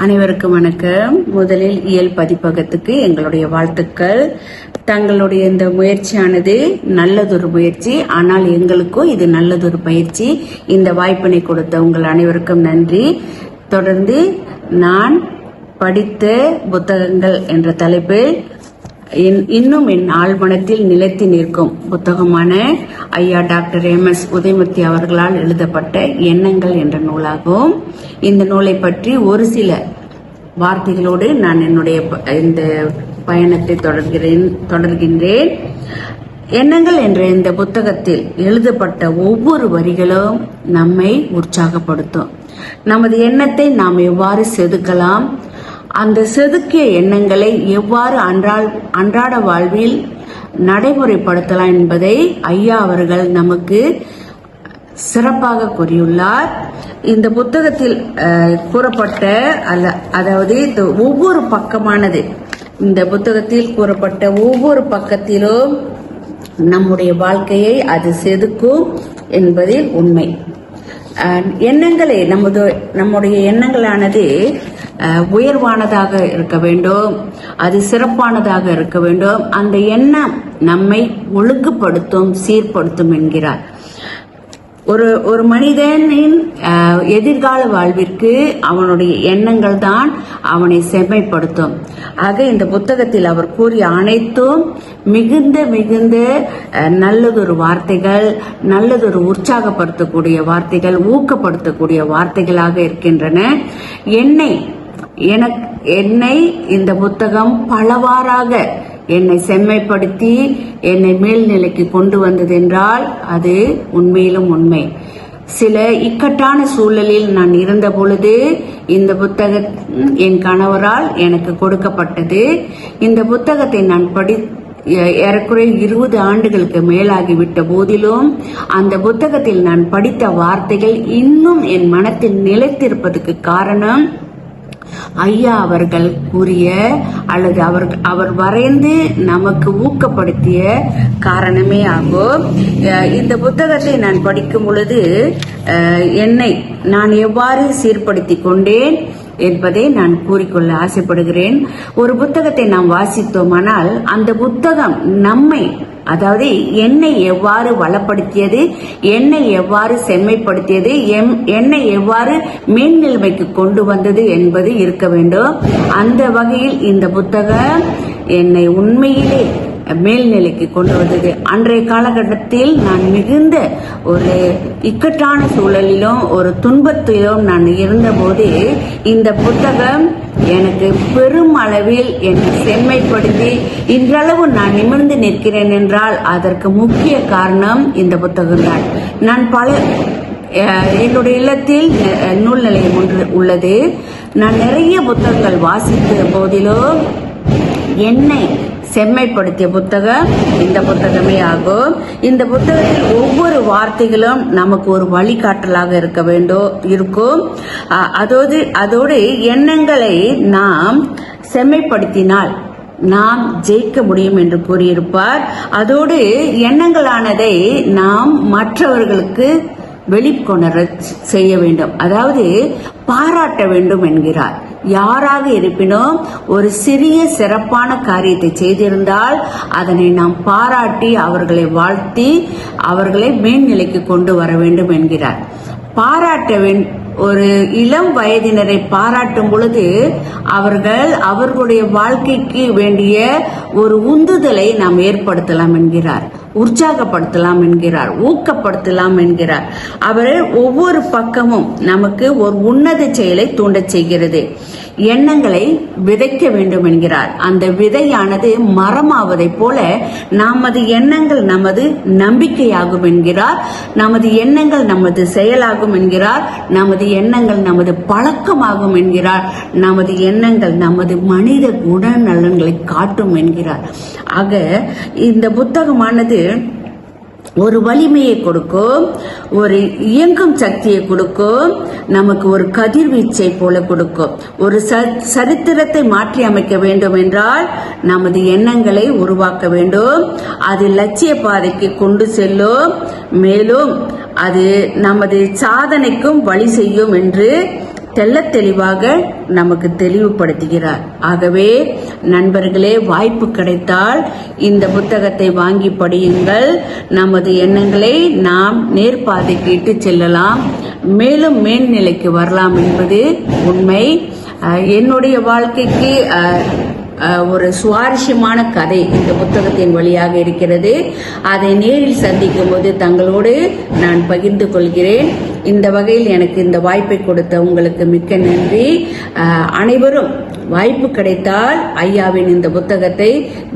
அனைவருக்கும் வணக்கம். முதலில் இயல் பதிப்பகத்துக்கு எங்களுடைய வாழ்த்துக்கள். தங்களுடைய இந்த முயற்சியானது நல்லதொரு முயற்சி. ஆனால் எங்களுக்கும் இது நல்லதொரு பயிற்சி. இந்த வாய்ப்பினை கொடுத்த உங்கள் அனைவருக்கும் நன்றி. தொடர்ந்து நான் படித்த புத்தகங்கள் என்ற தலைப்பில் இன்னும் என் ஆழ்மனத்தில் நிலைத்து நிற்கும் புத்தகமான ஐயா டாக்டர் எம் எஸ் உதயமூர்த்தி அவர்களால் எழுதப்பட்ட எண்ணங்கள் என்ற நூலாகும். இந்த நூலை பற்றி ஒரு சில வார்த்தைகளோடு நான் என்னுடைய ப- இந்த பயணத்தை தொடர்கிறேன் தொடர்கின்றேன். எண்ணங்கள் என்ற இந்த புத்தகத்தில் எழுதப்பட்ட ஒவ்வொரு வரிகளும் நம்மை உற்சாகப்படுத்தும். நமது எண்ணத்தை நாம் எவ்வாறு செதுக்கலாம்? அந்த செதுக்கிய எண்ணங்களை எவ்வாறு அன்றால் அன்றாட வாழ்வில் நடைமுறைப்படுத்தலாம் என்பதை ஐயா அவர்கள் நமக்கு சிறப்பாக கூறியுள்ளார். இந்த புத்தகத்தில் கூறப்பட்ட அல்ல அதாவது இந்த ஒவ்வொரு பக்கமானது இந்த புத்தகத்தில் கூறப்பட்ட ஒவ்வொரு பக்கத்திலும் நம்முடைய வாழ்க்கையை அது செதுக்கும் என்பதில் உண்மை. எண்ணங்களை எண்ணங்களே நமது நம்முடைய எண்ணங்களானது உயர்வானதாக இருக்க வேண்டும். அது சிறப்பானதாக இருக்க வேண்டும். அந்த எண்ணம் நம்மை ஒழுங்குபடுத்தும் சீர்படுத்தும் என்கிறார். ஒரு ஒரு மனிதனின் எதிர்கால வாழ்விற்கு அவனுடைய எண்ணங்கள் தான் அவனை செம்மைப்படுத்தும். ஆக இந்த புத்தகத்தில் அவர் கூறிய அனைத்தும் மிகுந்த மிகுந்த நல்லதொரு வார்த்தைகள் நல்லதொரு உற்சாகப்படுத்தக்கூடிய வார்த்தைகள் ஊக்கப்படுத்தக்கூடிய வார்த்தைகளாக இருக்கின்றன. என்னை எனக்கு என்னை இந்த புத்தகம் பலவாறாக என்னை செம்மைப்படுத்தி என்னை மேல்நிலைக்கு கொண்டு வந்தது என்றால் அது உண்மையிலும் உண்மை. சில இக்கட்டான சூழலில் நான் இருந்த பொழுது இந்த புத்தகம் என் கணவரால் எனக்கு கொடுக்கப்பட்டது. இந்த புத்தகத்தை நான் படி ஏ- ஏறக்குறைய இருபது ஆண்டுகளுக்கு மேலாகிவிட்ட போதிலும் அந்த புத்தகத்தில் நான் படித்த வார்த்தைகள் இன்னும் என் மனத்தில் நிலைத்திருப்பதற்கு காரணம் ஐயா அவர்கள் கூறிய அல்லது அவர் அவர் வரைந்து நமக்கு ஊக்கப்படுத்திய காரணமே ஆகும். அஹ் இந்த புத்தகத்தை நான் படிக்கும் பொழுது அஹ், என்னை நான் எவ்வாறு சீர்படுத்திக் கொண்டேன்? என்பதை நான் கூறிக்கொள்ள ஆசைப்படுகிறேன். ஒரு புத்தகத்தை நாம் வாசித்தோமானால் அந்த புத்தகம் நம்மை அதாவது என்னை எவ்வாறு வளப்படுத்தியது என்னை எவ்வாறு செம்மைப்படுத்தியது எம் என்னை எவ்வாறு மேல்நிலைமைக்கு கொண்டு வந்தது என்பது இருக்க வேண்டும். அந்த வகையில் இந்த புத்தகம் என்னை உண்மையிலே மேல்நிலைக்கு கொண்டு வந்தது. அன்றைய காலகட்டத்தில் நான் மிகுந்த ஒரு இக்கட்டான சூழலிலும் ஒரு துன்பத்திலும் நான் இருந்தபோது இந்த புத்தகம் எனக்கு பெரும் அளவில் என்னை செம்மைப்படுத்தி இன்றளவு நான் நிமிர்ந்து நிற்கிறேன் என்றால் அதற்கு முக்கிய காரணம் இந்த புத்தகம்தான். நான் பல என்னுடைய இல்லத்தில் நூல் நிலையம் ஒன்று உள்ளது. நான் நிறைய புத்தகங்கள் வாசித்த போதிலும் என்னை செம்மைப்படுத்திய புத்தகம் இந்த புத்தகமே ஆகும். இந்த புத்தகத்தில் ஒவ்வொரு வார்த்தைகளும் நமக்கு ஒரு வழிகாட்டலாக இருக்க வேண்டும் இருக்கும். அதோடு அதோடு எண்ணங்களை நாம் செம்மைப்படுத்தினால் நாம் ஜெயிக்க முடியும் என்று கூறியிருப்பார். அதோடு எண்ணங்களானதை நாம் மற்றவர்களுக்கு வெளிக்கொணர செய்ய வேண்டும். அதாவது பாராட்ட வேண்டும் என்கிறார். யாராக இருப்பினும் ஒரு சிறிய சிறப்பான காரியத்தை செய்திருந்தால் அதனை நாம் பாராட்டி அவர்களை வாழ்த்தி அவர்களை மேல்நிலைக்கு கொண்டு வர வேண்டும் என்கிறார். பாராட்ட ஒரு இளம் வயதினரை பாராட்டும் பொழுது அவர்கள் அவர்களுடைய வாழ்க்கைக்கு வேண்டிய ஒரு உந்துதலை நாம் ஏற்படுத்தலாம் என்கிறார். உற்சாகப்படுத்தலாம் என்கிறார் ஊக்கப்படுத்தலாம் என்கிறார். அவர் ஒவ்வொரு பக்கமும் நமக்கு ஒரு உன்னத செயலை தூண்டச் செய்கிறது. எண்ணங்களை விதைக்க வேண்டும் என்கிறார். அந்த விதையானது மரமாவதைப் போல நமது எண்ணங்கள் நமது நம்பிக்கையாகும் என்கிறார். நமது எண்ணங்கள் நமது செயலாகும் என்கிறார். நமது எண்ணங்கள் நமது பழக்கமாகும் என்கிறார். நமது எண்ணங்கள் நமது மனித குணநலன்களை காட்டும் என்கிறார். ஆக இந்த புத்தகமானது ஒரு வலிமையை கொடுக்கும் ஒரு இயங்கும் சக்தியை கொடுக்கும் நமக்கு ஒரு கதிர்வீச்சை போல கொடுக்கும். ஒரு சரித்திரத்தை மாற்றி அமைக்க வேண்டும் என்றால் நமது எண்ணங்களை உருவாக்க வேண்டும். அது லட்சிய பாதைக்கு கொண்டு செல்லும். மேலும் அது நமது சாதனைக்கும் வழி செய்யும் என்று தெள்ளத் தெளிவாக நமக்கு தெளிவுபடுத்துகிறார். ஆகவே நண்பர்களே வாய்ப்பு கிடைத்தால் இந்த புத்தகத்தை வாங்கி படியுங்கள். நமது எண்ணங்களை நாம் நேர்பாதைக்கு இட்டு செல்லலாம். மேலும் மேல்நிலைக்கு வரலாம் என்பது உண்மை. என்னுடைய வாழ்க்கைக்கு ஒரு சுவாரஸ்யமான கதை இந்த புத்தகத்தின் வழியாக இருக்கிறது. அதை நேரில் சந்திக்கும் போது தங்களோடு நான் பகிர்ந்து கொள்கிறேன். இந்த வகையில் எனக்கு இந்த வாய்ப்பை கொடுத்த உங்களுக்கு மிக்க நன்றி. அனைவரும் வாய்ப்பு கிடைத்தால் ஐயாவின் இந்த புத்தகத்தை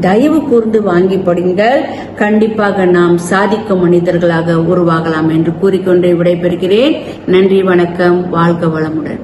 தயவு கூர்ந்து வாங்கி படிங்கள். கண்டிப்பாக நாம் சாதிக்கும் மனிதர்களாக உருவாகலாம் என்று கூறிக்கொண்டு விடைபெறுகிறேன். நன்றி வணக்கம். வாழ்க வளமுடன்.